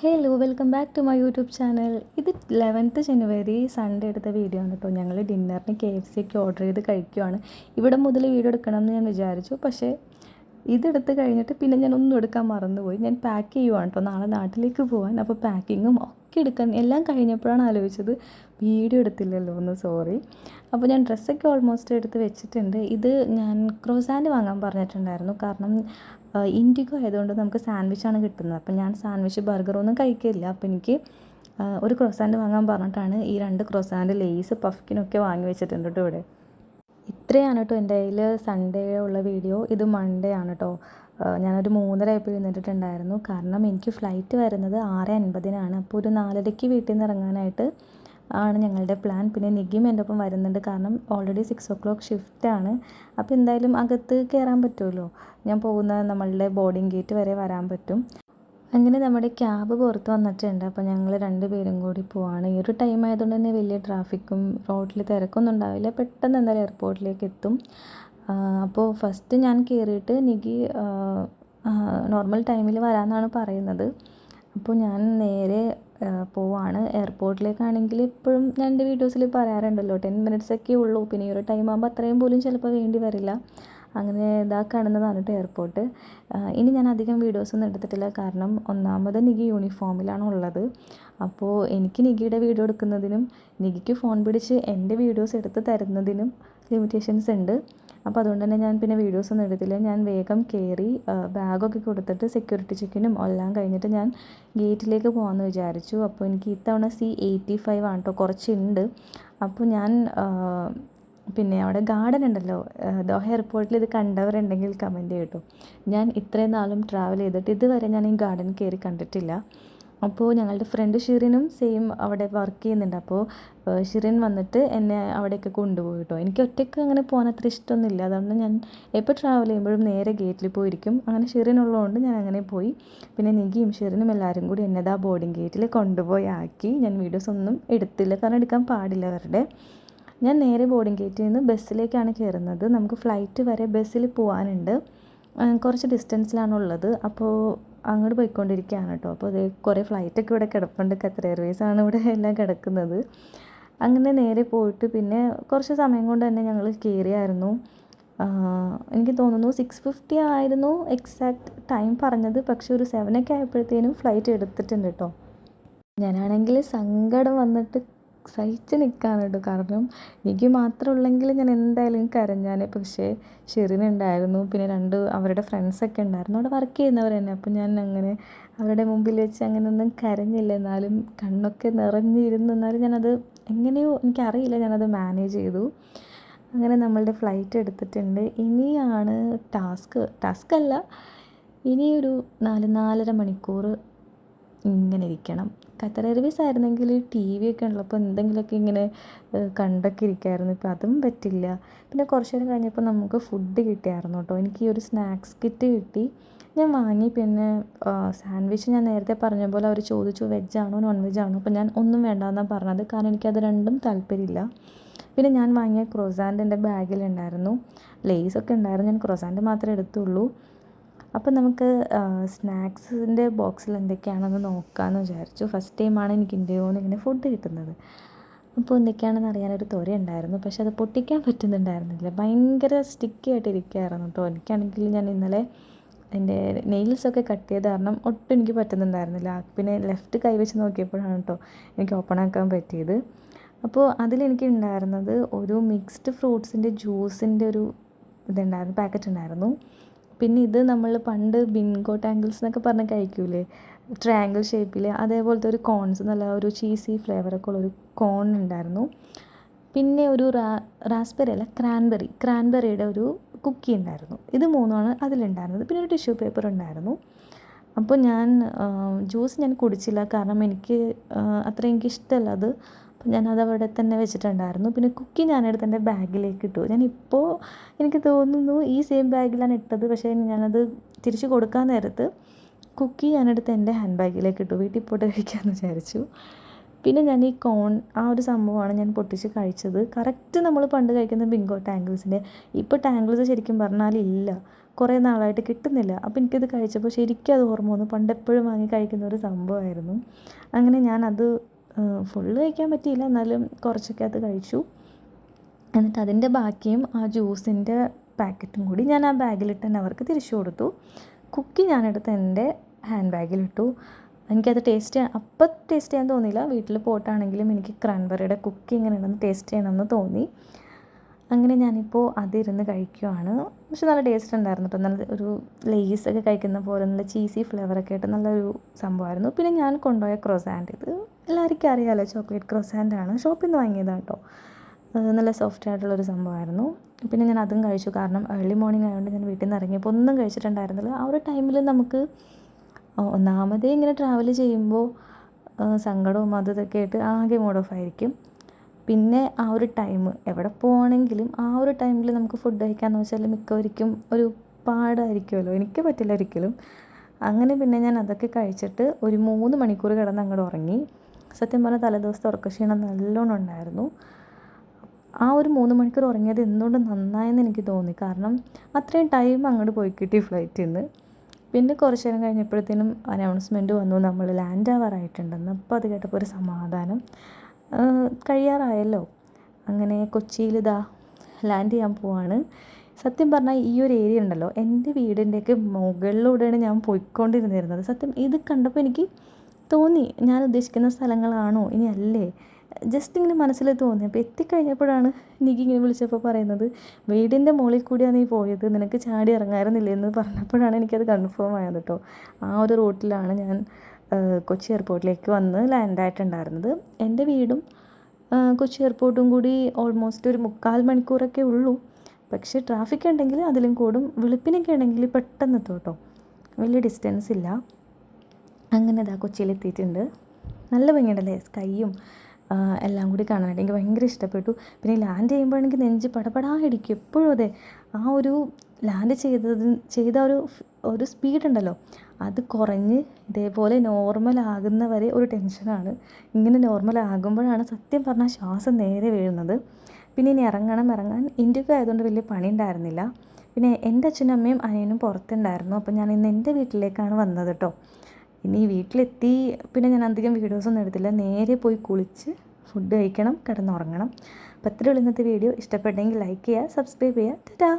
Hello welcome back to my YouTube channel ഇത് eleventh January Sunday എടുത്ത video ആണ് കേട്ടോ ഞങ്ങൾ ഡിന്നറിന് കെ എഫ് സി ഒക്കെ ഓർഡർ ചെയ്ത് കഴിക്കുവാണ്. ഇവിടെ മുതൽ വീഡിയോ എടുക്കണം എന്ന് ഞാൻ വിചാരിച്ചു. പക്ഷേ ഇതെടുത്ത് കഴിഞ്ഞിട്ട് പിന്നെ ഞാൻ ഒന്നും എടുക്കാൻ മറന്നുപോയി. ഞാൻ പാക്ക് ചെയ്യുവാണ് കേട്ടോ നാളെ നാട്ടിലേക്ക് പോകാൻ അപ്പോൾ പാക്കിങ്ങും ഒക്കെ എടുക്കാൻ എല്ലാം കഴിഞ്ഞപ്പോഴാണ് ആലോചിച്ചത് വീഡിയോ എടുത്തില്ലല്ലോ ഒന്ന് സോറി അപ്പോൾ ഞാൻ ഡ്രസ്സൊക്കെ ഓൾമോസ്റ്റ് എടുത്ത് വെച്ചിട്ടുണ്ട്. ഇത് ഞാൻ ക്രോസാൻഡ് വാങ്ങാൻ പറഞ്ഞിട്ടുണ്ടായിരുന്നു. കാരണം ഇൻഡിഗോ ആയതുകൊണ്ട് നമുക്ക് സാൻഡ്വിച്ചാണ് കിട്ടുന്നത്. അപ്പം ഞാൻ സാൻഡ്വിച്ച് ബർഗറൊന്നും കഴിക്കില്ല. അപ്പോൾ എനിക്ക് ഒരു ക്രോസാൻഡ് വാങ്ങാൻ പറഞ്ഞിട്ടാണ് ഈ രണ്ട് ക്രോസാൻഡ് ലേസ് പഫ്കിനൊക്കെ വാങ്ങി വെച്ചിട്ടുണ്ട് കേട്ടോ ഇവിടെ. ഇത്രയാണ് കേട്ടോ എന്റെ കയ്യിൽ സൺഡേ ഉള്ള വീഡിയോ. ഇത് മൺഡേ ആണ് കേട്ടോ ഞാനൊരു മൂന്നര ആയപ്പോൾ എഴുന്നേറ്റിട്ടുണ്ടായിരുന്നു. കാരണം എനിക്ക് ഫ്ലൈറ്റ് വരുന്നത് ആറ് അൻപതിനാണ്. അപ്പോൾ ഒരു നാലരയ്ക്ക് വീട്ടിൽ നിന്ന് ഇറങ്ങാനായിട്ട് ആണ് ഞങ്ങളുടെ പ്ലാൻ പിന്നെ നിഗിയും എന്റെ ഒപ്പം വരുന്നുണ്ട്. കാരണം ഓൾറെഡി സിക്സ് ഓ ക്ലോക്ക് ഷിഫ്റ്റാണ് അപ്പോൾ എന്തായാലും അകത്ത് കയറാൻ പറ്റുമല്ലോ ഞാൻ പോകുന്ന നമ്മളുടെ ബോർഡിംഗ് ഗേറ്റ് വരെ വരാൻ പറ്റും. അങ്ങനെ നമ്മുടെ ക്യാബ് പുറത്ത് വന്നിട്ടുണ്ട്. അപ്പോൾ ഞങ്ങൾ രണ്ടുപേരും കൂടി പോവാണ്. ഈ ഒരു ടൈം ആയതുകൊണ്ട് തന്നെ വലിയ ട്രാഫിക്കും റോഡിൽ തിരക്കൊന്നും ഉണ്ടാവില്ല. പെട്ടെന്ന് എന്തായാലും എയർപോർട്ടിലേക്ക് എത്തും. അപ്പോൾ ഫസ്റ്റ് ഞാൻ കയറിയിട്ട് നിഗി നോർമൽ ടൈമിൽ വരാമെന്നാണ് പറയുന്നത്. അപ്പോൾ ഞാൻ നേരെ പോവാണ്. എയർപോർട്ടിലേക്കാണെങ്കിൽ ഇപ്പോഴും ഞാൻ എന്റെ വീഡിയോസിൽ പറയാറുണ്ടല്ലോ ടെൻ മിനിറ്റ്സ് ഒക്കെ ഉള്ളൂ. പിന്നെ ഈ ഒരു ടൈം ആകുമ്പോൾ അത്രയും പോലും ചിലപ്പോൾ വേണ്ടി വരില്ല. അങ്ങനെ ഇതാ കാണുന്നതാണ് കേട്ടോ എയർപോർട്ട് ഇനി ഞാൻ അധികം വീഡിയോസ് ഒന്നും എടുത്തിട്ടില്ല. കാരണം ഒന്നാമത് നിഗി യൂണിഫോമിലാണ് ഉള്ളത്. അപ്പോൾ എനിക്ക് നിഗിയുടെ വീഡിയോ എടുക്കുന്നതിനും നിഗിക്ക് ഫോൺ പിടിച്ച് എന്റെ വീഡിയോസ് എടുത്ത് തരുന്നതിനും ലിമിറ്റേഷൻസ് ഉണ്ട്. അപ്പോൾ അതുകൊണ്ട് തന്നെ ഞാൻ പിന്നെ വീഡിയോസ് ഒന്നും എടുത്തില്ല. ഞാൻ വേഗം കയറി ബാഗൊക്കെ കൊടുത്തിട്ട് സെക്യൂരിറ്റി ചെക്കിനും എല്ലാം കഴിഞ്ഞിട്ട് ഞാൻ ഗേറ്റിലേക്ക് പോകാമെന്ന് വിചാരിച്ചു. അപ്പോൾ എനിക്ക് ഇത്തവണ സി എയ്റ്റി ഫൈവ് ആണ് കേട്ടോ കുറച്ചുണ്ട്. അപ്പോൾ ഞാൻ പിന്നെ അവിടെ ഗാർഡൻ ഉണ്ടല്ലോ. ദോഹ എയർപോർട്ടിൽ ഇത് കണ്ടവരുണ്ടെങ്കിൽ കമന്റ് ചെയ്യട്ടോ ഞാൻ ഇത്രയും നാളും ട്രാവൽ ചെയ്തിട്ട് ഇതുവരെ ഞാൻ ഈ ഗാർഡൻ കയറി കണ്ടിട്ടില്ല. അപ്പോൾ ഞങ്ങളുടെ ഫ്രണ്ട് ഷിറിനും സെയിം അവിടെ വർക്ക് ചെയ്യുന്നുണ്ട്. അപ്പോൾ ഷിറിൻ വന്നിട്ട് എന്നെ അവിടെയൊക്കെ കൊണ്ടുപോയി കേട്ടോ എനിക്ക് ഒറ്റയ്ക്ക് അങ്ങനെ പോകാൻ അത്ര ഇഷ്ടമൊന്നുമില്ല. അതുകൊണ്ട് ഞാൻ എപ്പോൾ ട്രാവൽ ചെയ്യുമ്പോഴും നേരെ ഗേറ്റിൽ പോയിരിക്കും. അങ്ങനെ ഷിറിൻ ഉള്ളതുകൊണ്ട് ഞാൻ അങ്ങനെ പോയി. പിന്നെ നികിയും ഷിറിനും എല്ലാവരും കൂടി എന്നെ ആ ബോർഡിംഗ് ഗേറ്റിൽ കൊണ്ടുപോയി ആക്കി. ഞാൻ വീഡിയോസ് ഒന്നും എടുത്തില്ല. കാരണം എടുക്കാൻ പാടില്ല അവരുടെ. ഞാൻ നേരെ ബോർഡിംഗ് ഗേറ്റിൽ നിന്ന് ബസ്സിലേക്കാണ് കയറുന്നത് നമുക്ക് ഫ്ലൈറ്റ് വരെ ബസ്സിൽ പോകാനുണ്ട് കുറച്ച് ഡിസ്റ്റൻസിലാണുള്ളത് അപ്പോൾ അങ്ങോട്ട് പോയിക്കൊണ്ടിരിക്കുകയാണ് കേട്ടോ അപ്പോൾ അതേ കുറേ ഫ്ലൈറ്റൊക്കെ ഇവിടെ കിടപ്പുണ്ട്. ഖത്തർ എയർവേസ് ആണ് ഇവിടെ എല്ലാം കിടക്കുന്നത്. അങ്ങനെ നേരെ പോയിട്ട് പിന്നെ കുറച്ച് സമയം കൊണ്ട് തന്നെ ഞങ്ങൾ കയറിയായിരുന്നു എനിക്ക് തോന്നുന്നു സിക്സ് ഫിഫ്റ്റി ആയിരുന്നു എക്സാക്ട് ടൈം പറഞ്ഞത്. പക്ഷെ ഒരു സെവനൊക്കെ ആയപ്പോഴത്തേനും ഫ്ലൈറ്റ് എടുത്തിട്ടുണ്ട് കേട്ടോ ഞാനാണെങ്കിൽ സങ്കടം വന്നിട്ട് സഹിച്ച് നിൽക്കുകയാണ് കേട്ടോ കാരണം എനിക്ക് മാത്രം ഉള്ളെങ്കിൽ ഞാൻ എന്തായാലും കരഞ്ഞാൽ പക്ഷേ ഷെറിനുണ്ടായിരുന്നു. പിന്നെ രണ്ട് അവരുടെ ഫ്രണ്ട്സൊക്കെ ഉണ്ടായിരുന്നു. അവിടെ വർക്ക് ചെയ്യുന്നവർ തന്നെ. അപ്പോൾ ഞാൻ അങ്ങനെ അവരുടെ മുമ്പിൽ വെച്ച് അങ്ങനെ ഒന്നും കരഞ്ഞില്ല. എന്നാലും കണ്ണൊക്കെ നിറഞ്ഞിരുന്നു. എന്നാലും ഞാനത് എങ്ങനെയോ എനിക്കറിയില്ല. ഞാനത് മാനേജ് ചെയ്തു. അങ്ങനെ നമ്മളുടെ ഫ്ലൈറ്റ് എടുത്തിട്ടുണ്ട്. ഇനിയാണ് ടാസ്ക് ടാസ്ക് അല്ല. ഇനിയൊരു നാല് നാലര മണിക്കൂർ ഇങ്ങനെ ഇരിക്കണം. ഖത്തർ എയർവേസ് ആയിരുന്നെങ്കിൽ ടി വി ഒക്കെ ഉള്ളപ്പോൾ എന്തെങ്കിലുമൊക്കെ ഇങ്ങനെ കണ്ടൊക്കെ ഇരിക്കായിരുന്നു. ഇപ്പോൾ അതും പറ്റില്ല. പിന്നെ കുറച്ച് നേരം കഴിഞ്ഞപ്പോൾ നമുക്ക് ഫുഡ് കിട്ടിയായിരുന്നു കേട്ടോ. എനിക്ക് ഒരു സ്നാക്സ് കിറ്റ് കിട്ടി. ഞാൻ വാങ്ങി. പിന്നെ സാൻഡ്വിച്ച് ഞാൻ നേരത്തെ പറഞ്ഞ പോലെ അവർ ചോദിച്ചു വെജ് ആണോ നോൺ വെജ് ആണോ? അപ്പോൾ ഞാൻ ഒന്നും വേണ്ടെന്നാണ് പറഞ്ഞത്. കാരണം എനിക്കത് രണ്ടും താല്പര്യമില്ല. പിന്നെ ഞാൻ വാങ്ങിയ ക്രോസാൻഡ് എന്റെ ബാഗിലുണ്ടായിരുന്നു ലേസൊക്കെ ഉണ്ടായിരുന്നു. ഞാൻ ക്രോസാൻഡ് മാത്രമേ എടുത്തുള്ളൂ. അപ്പോൾ നമുക്ക് സ്നാക്സിന്റെ ബോക്സിൽ എന്തൊക്കെയാണെന്ന് നോക്കാമെന്ന് വിചാരിച്ചു. ഫസ്റ്റ് ടൈമാണ് എനിക്ക് ഇന്ത്യയിൽ ഇങ്ങനെ ഫുഡ് കിട്ടുന്നത്. അപ്പോൾ എന്തൊക്കെയാണെന്ന് അറിയാനൊരു തൊര ഉണ്ടായിരുന്നു. പക്ഷെ അത് പൊട്ടിക്കാൻ പറ്റുന്നുണ്ടായിരുന്നില്ല. ഭയങ്കര സ്റ്റിക്കി ആയിട്ട് ഇരിക്കുകയായിരുന്നു കേട്ടോ എനിക്കാണെങ്കിൽ ഞാൻ ഇന്നലെ എന്റെ നെയിൽസൊക്കെ കട്ട് ചെയ്ത കാരണം ഒട്ടും എനിക്ക് പറ്റുന്നുണ്ടായിരുന്നില്ല. പിന്നെ ലെഫ്റ്റ് കൈവച്ച് നോക്കിയപ്പോഴാണ് കേട്ടോ എനിക്ക് ഓപ്പൺ ആക്കാൻ പറ്റിയത്. അപ്പോൾ അതിലെനിക്ക് ഉണ്ടായിരുന്നത് ഒരു മിക്സ്ഡ് ഫ്രൂട്ട്സിന്റെ ജ്യൂസിന്റെ ഒരു ഇതുണ്ടായിരുന്നു പാക്കറ്റ് ഉണ്ടായിരുന്നു. പിന്നെ ഇത് നമ്മൾ പണ്ട് ബിങ്കോ ടാങ്കിൾസ് എന്നൊക്കെ പറഞ്ഞ് കഴിക്കൂലേ? ട്രയാങ്കിൾ ഷേപ്പിൽ അതേപോലത്തെ ഒരു കോൺസ് നല്ല ഒരു ചീസി ഫ്ലേവറൊക്കെ ഉള്ളൊരു കോൺ ഉണ്ടായിരുന്നു. പിന്നെ ഒരു റാ റാസ്ബെറി അല്ല ക്രാൻബെറി. ക്രാൻബെറിയുടെ ഒരു കുക്കി ഉണ്ടായിരുന്നു. ഇത് മൂന്നാണ് അതിലുണ്ടായിരുന്നത്. പിന്നെ ഒരു ടിഷ്യൂ പേപ്പർ ഉണ്ടായിരുന്നു. അപ്പോൾ ഞാൻ ജ്യൂസ് ഞാൻ കുടിച്ചില്ല. കാരണം എനിക്ക് അത്ര എനിക്ക് ഇഷ്ടമല്ല അത്. ഞാനത് അവിടെ തന്നെ വെച്ചിട്ടുണ്ടായിരുന്നു. പിന്നെ കുക്കി ഞാനെടുത്ത് എന്റെ ബാഗിലേക്ക് ഇട്ടു ഞാനിപ്പോൾ എനിക്ക് തോന്നുന്നു ഈ സെയിം ബാഗിലാണ് ഇട്ടത്. പക്ഷേ ഞാനത് തിരിച്ച് കൊടുക്കാൻ നേരത്ത് കുക്കി ഞാനെടുത്ത് എന്റെ ഹാൻഡ് ബാഗിലേക്ക് ഇട്ടു വീട്ടിൽ പോയിട്ട് കഴിക്കാമെന്ന് വിചാരിച്ചു. പിന്നെ ഞാൻ ഈ കോൺ ആ ഒരു സംഭവമാണ് ഞാൻ പൊട്ടിച്ച് കഴിച്ചത്. കറക്റ്റ് നമ്മൾ പണ്ട് കഴിക്കുന്ന ബിങ്കോ ടാങ്കിൾസിന്റെ ഇപ്പോൾ ടാങ്കിൾസ് ശരിക്കും പറഞ്ഞാൽ ഇല്ല. കുറേ നാളായിട്ട് കിട്ടുന്നില്ല. അപ്പോൾ എനിക്കത് കഴിച്ചപ്പോൾ ശരിക്കും അത് ഓർമ്മ വന്നു. പണ്ടെപ്പോഴും വാങ്ങി കഴിക്കുന്ന ഒരു സംഭവമായിരുന്നു. അങ്ങനെ ഞാനത് ഫുള്ള് കഴിക്കാൻ പറ്റിയില്ല. എന്നാലും കുറച്ചൊക്കെ അത് കഴിച്ചു. എന്നിട്ട് അതിന്റെ ബാക്കിയും ആ ജ്യൂസിന്റെ പാക്കറ്റും കൂടി ഞാൻ ആ ബാഗിലിട്ട് തന്നെ അവർക്ക് തിരിച്ചു കൊടുത്തു. കുക്കി ഞാനെടുത്ത് എന്റെ ഹാൻഡ് ബാഗിലിട്ടു എനിക്കത് ടേസ്റ്റ് അപ്പം ടേസ്റ്റ് ചെയ്യാൻ തോന്നിയില്ല. വീട്ടിൽ പോയിട്ടാണെങ്കിലും എനിക്ക് ക്രാൻബറിയുടെ കുക്കി ഇങ്ങനെ ഉണ്ടെന്ന് ടേസ്റ്റ് ചെയ്യണമെന്ന് തോന്നി. അങ്ങനെ ഞാനിപ്പോൾ അതിരുന്ന് കഴിക്കുവാണ്. പക്ഷെ നല്ല ടേസ്റ്റ് ഉണ്ടായിരുന്നു കേട്ടോ നല്ല ഒരു ലേസ് ഒക്കെ കഴിക്കുന്ന പോലെ നല്ല ചീസി ഫ്ലേവറൊക്കെ ആയിട്ട് നല്ലൊരു സംഭവമായിരുന്നു. പിന്നെ ഞാൻ കൊണ്ടുപോയ ക്രോസാൻഡ് ഇത് എല്ലാവർക്കും അറിയാമല്ലോ ചോക്ലേറ്റ് ക്രോസാന്റാണ്. ഷോപ്പിൽ നിന്ന് വാങ്ങിയതാണ് കേട്ടോ. നല്ല സോഫ്റ്റ് ആയിട്ടുള്ളൊരു സംഭവമായിരുന്നു. പിന്നെ ഞാൻ അതും കഴിച്ചു. കാരണം ഏർലി മോർണിംഗ് ആയതുകൊണ്ട് ഞാൻ വീട്ടിൽ നിന്ന് ഇറങ്ങിയപ്പോൾ ഒന്നും കഴിച്ചിട്ടുണ്ടായിരുന്നില്ല. ആ ഒരു ടൈമിൽ നമുക്ക് ഒന്നാമതേ ഇങ്ങനെ ട്രാവൽ ചെയ്യുമ്പോൾ സങ്കടവും അതും ഇതൊക്കെ ആയിട്ട് ആകെ മൂഡ് ഓഫ് ആയിരിക്കും. പിന്നെ ആ ഒരു ടൈം എവിടെ പോകണമെങ്കിലും ആ ഒരു ടൈമിൽ നമുക്ക് ഫുഡ് കഴിക്കാമെന്ന് വെച്ചാൽ മിക്കവർക്കും ഒരു പാടായിരിക്കുമല്ലോ എനിക്ക് പറ്റില്ല ഒരിക്കലും. അങ്ങനെ പിന്നെ ഞാൻ അതൊക്കെ കഴിച്ചിട്ട് ഒരു മൂന്ന് മണിക്കൂർ കിടന്ന് അങ്ങോട്ട് ഉറങ്ങി. സത്യം പറഞ്ഞാൽ തലേദിവസത്തെ ഉറക്കക്ഷീണം നല്ലോണം ഉണ്ടായിരുന്നു. ആ ഒരു മൂന്ന് മണിക്കൂർ ഉറങ്ങിയത് എന്തുകൊണ്ട് നന്നായെന്ന് എനിക്ക് തോന്നി. കാരണം അത്രയും ടൈം അങ്ങോട്ട് പോയി കിട്ടി ഫ്ലൈറ്റിൽ നിന്ന് പിന്നെ കുറച്ച് നേരം കഴിഞ്ഞപ്പോഴത്തേനും അനൗൺസ്മെന്റ് വന്നു. നമ്മൾ ലാൻഡ് ആവാറായിട്ടുണ്ടെന്ന് അപ്പോൾ അത് കേട്ടപ്പോൾ ഒരു സമാധാനം. കഴിയാറായല്ലോ. അങ്ങനെ കൊച്ചിയിൽ ഇതാ ലാൻഡ് ചെയ്യാൻ പോവാണ്. സത്യം പറഞ്ഞാൽ ഈ ഒരു ഏരിയ ഉണ്ടല്ലോ. എന്റെ വീടിന്റെയൊക്കെ മുകളിലൂടെയാണ് ഞാൻ പോയിക്കൊണ്ടിരുന്നിരുന്നത്. സത്യം ഇത് കണ്ടപ്പോൾ എനിക്ക് തോന്നി. ഞാൻ ഉദ്ദേശിക്കുന്ന സ്ഥലങ്ങളാണോ? ഇനി അല്ലേ ജസ്റ്റ് ഇങ്ങനെ മനസ്സിൽ തോന്നി. അപ്പോൾ എത്തിക്കഴിഞ്ഞപ്പോഴാണ് എനിക്ക് ഇങ്ങനെ വിളിച്ചപ്പോൾ പറയുന്നത് വീടിന്റെ മുകളിൽ കൂടിയാണ് നീ പോയത്. നിനക്ക് ചാടി ഇറങ്ങാറുന്നില്ല എന്ന് പറഞ്ഞപ്പോഴാണ് എനിക്കത് കൺഫേം ആയത് കേട്ടോ ആ ഒരു റൂട്ടിലാണ് ഞാൻ കൊച്ചി എയർപോർട്ടിലേക്ക് വന്ന് ലാൻഡായിട്ടുണ്ടായിരുന്നത് എന്റെ വീടും കൊച്ചി എയർപോർട്ടും കൂടി ഓൾമോസ്റ്റ് ഒരു മുക്കാൽ മണിക്കൂറൊക്കെ ഉള്ളൂ. പക്ഷേ ട്രാഫിക് ഉണ്ടെങ്കിൽ അതിലും കൂടും. വെളുപ്പിനൊക്കെ ഉണ്ടെങ്കിൽ പെട്ടെന്ന് എത്തും കേട്ടോ വലിയ ഡിസ്റ്റൻസ് ഇല്ല. അങ്ങനെ ഇതാ കൊച്ചിയിലെത്തിയിട്ടുണ്ട്. നല്ല ഭംഗിയുണ്ടല്ലേ? സ്കൈയും എല്ലാം കൂടി കാണാനായിട്ട് എനിക്ക് ഭയങ്കര ഇഷ്ടപ്പെട്ടു. പിന്നെ ലാൻഡ് ചെയ്യുമ്പോൾ നെഞ്ച് പടപടാ ഇടിക്കും എപ്പോഴും അതെ. ആ ഒരു ലാൻഡ് ചെയ്തത് ചെയ്ത ഒരു ഒരു സ്പീഡുണ്ടല്ലോ അത് കുറഞ്ഞ് ഇതേപോലെ നോർമൽ ആകുന്ന വരെ ഒരു ടെൻഷനാണ് ഇങ്ങനെ നോർമൽ ആകുമ്പോഴാണ് സത്യം പറഞ്ഞാൽ ശ്വാസം നേരെ വീഴുന്നത്. പിന്നെ ഇനി ഇറങ്ങണം ഇറങ്ങാൻ ഇന്ത്യയ്ക്ക് ആയതുകൊണ്ട് വലിയ പണി ഉണ്ടായിരുന്നില്ല പിന്നെ എന്റെ അച്ഛനും അമ്മയും അനിയനും പുറത്തുണ്ടായിരുന്നു. അപ്പോൾ ഞാൻ ഇന്ന് എന്റെ വീട്ടിലേക്കാണ് വന്നത് കേട്ടോ. ഇനി വീട്ടിലെത്തി. പിന്നെ ഞാൻ അധികം വീഡിയോസൊന്നും എടുത്തില്ല. നേരെ പോയി കുളിച്ച് ഫുഡ് കഴിക്കണം കിടന്നുറങ്ങണം. അപ്പോൾ അത്രയുള്ള ഇന്നത്തെ വീഡിയോ ഇഷ്ടപ്പെട്ടെങ്കിൽ ലൈക്ക് ചെയ്യുക സബ്സ്ക്രൈബ് ചെയ്യുക. ടാറ്റാ.